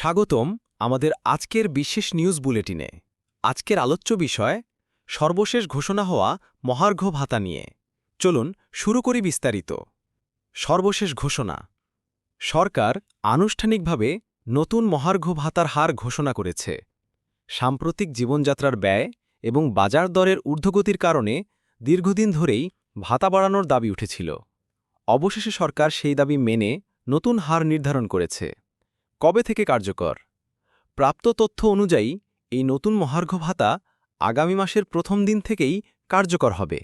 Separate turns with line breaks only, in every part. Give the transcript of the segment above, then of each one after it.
স্বাগতম আমাদের আজকের বিশেষ নিউজ বুলেটিনে। আজকের আলোচ্য বিষয়, সর্বশেষ ঘোষণা হওয়া মহার্ঘ ভাতা নিয়ে। চলুন শুরু করি বিস্তারিত। সর্বশেষ ঘোষণা। সরকার আনুষ্ঠানিকভাবে নতুন মহার্ঘ ভাতার হার ঘোষণা করেছে। সাম্প্রতিক জীবনযাত্রার ব্যয় এবং বাজার দরের ঊর্ধ্বগতির কারণে দীর্ঘদিন ধরেই ভাতা বাড়ানোর দাবি উঠেছিল। অবশেষে সরকার সেই দাবি মেনে নতুন হার নির্ধারণ করেছে। কবে থেকে কার্যকর? প্রাপ্ত তথ্য অনুযায়ী, এই নতুন মহার্ঘ ভাতা আগামী মাসের প্রথম দিন থেকেই কার্যকর হবে।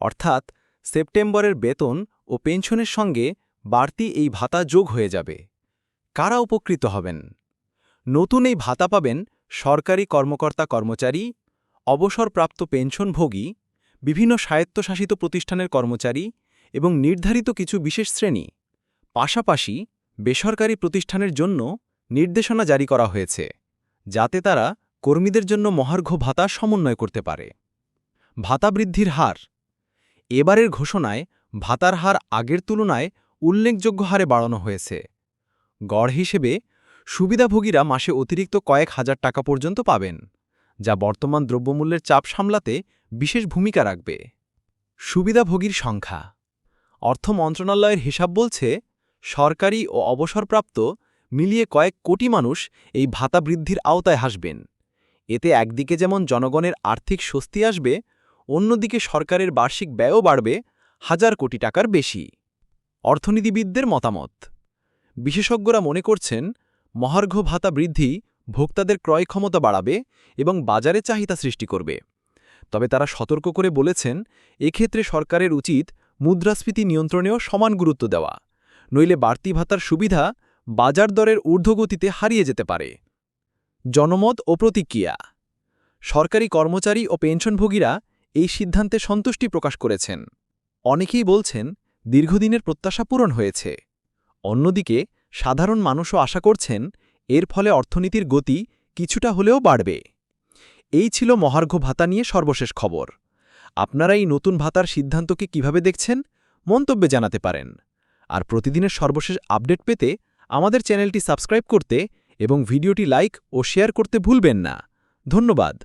অর্থাৎ, সেপ্টেম্বরের বেতন ও পেনশনের সঙ্গে বাড়তি এই ভাতা যোগ হয়ে যাবে। কারা উপকৃত হবেন? নতুন এই ভাতা পাবেন সরকারি কর্মকর্তা কর্মচারী, অবসরপ্রাপ্ত পেনশনভোগী, বিভিন্ন স্বায়ত্তশাসিত প্রতিষ্ঠানের কর্মচারী এবং নির্ধারিত কিছু বিশেষ শ্রেণি। পাশাপাশি বেসরকারি প্রতিষ্ঠানের জন্য নির্দেশনা জারি করা হয়েছে, যাতে তারা কর্মীদের জন্য মহার্ঘ ভাতা সমন্বয় করতে পারে। ভাতা বৃদ্ধির হার। এবারের ঘোষণায় ভাতার হার আগের তুলনায় উল্লেখযোগ্য হারে বাড়ানো হয়েছে। গড় হিসেবে সুবিধাভোগীরা মাসে অতিরিক্ত কয়েক হাজার টাকা পর্যন্ত পাবেন, যা বর্তমান দ্রব্যমূল্যের চাপ সামলাতে বিশেষ ভূমিকা রাখবে। সুবিধাভোগীর সংখ্যা। অর্থ মন্ত্রণালয়ের হিসাব বলছে সরকারি ও অবসরপ্রাপ্ত মিলিয়ে কয়েক কোটি মানুষ এই ভাতা বৃদ্ধির আওতায় হাসবেন। এতে একদিকে যেমন জনগণের আর্থিক স্বস্তি আসবে, অন্যদিকে সরকারের বার্ষিক ব্যয়ও বাড়বে, হাজার কোটি টাকার বেশি। অর্থনীতিবিদদের মতামত, বিশেষজ্ঞরা মনে করছেন, মহার্ঘ ভাতা বৃদ্ধি ভোক্তাদের ক্রয় ক্ষমতা বাড়াবে এবং বাজারে চাহিদা সৃষ্টি করবে। তবে তারা সতর্ক করে বলেছেন, এক্ষেত্রে সরকারের উচিত মুদ্রাস্ফীতি নিয়ন্ত্রণেও সমান গুরুত্ব দেওয়া। নইলে বাড়তি ভাতার সুবিধা বাজার দরের ঊর্ধ্বগতিতে হারিয়ে যেতে পারে। জনমত ও প্রতিক্রিয়া। সরকারি কর্মচারী ও পেনশনভোগীরা এই সিদ্ধান্তে সন্তুষ্টি প্রকাশ করেছেন। অনেকেই বলছেন, দীর্ঘদিনের প্রত্যাশা পূরণ হয়েছে। অন্যদিকে, সাধারণ মানুষও আশা করছেন, এর ফলে অর্থনীতির গতি কিছুটা হলেও বাড়বে। এই ছিল মহার্ঘ ভাতা নিয়ে সর্বশেষ খবর। আপনারা এই নতুন ভাতার সিদ্ধান্তকে কীভাবে দেখছেন, মন্তব্যে জানাতে পারেন। আর প্রতিদিনের সর্বশেষ আপডেট পেতে আমাদের চ্যানেলটি সাবস্ক্রাইব করতে এবং ভিডিওটি লাইক ও শেয়ার করতে ভুলবেন না। ধন্যবাদ।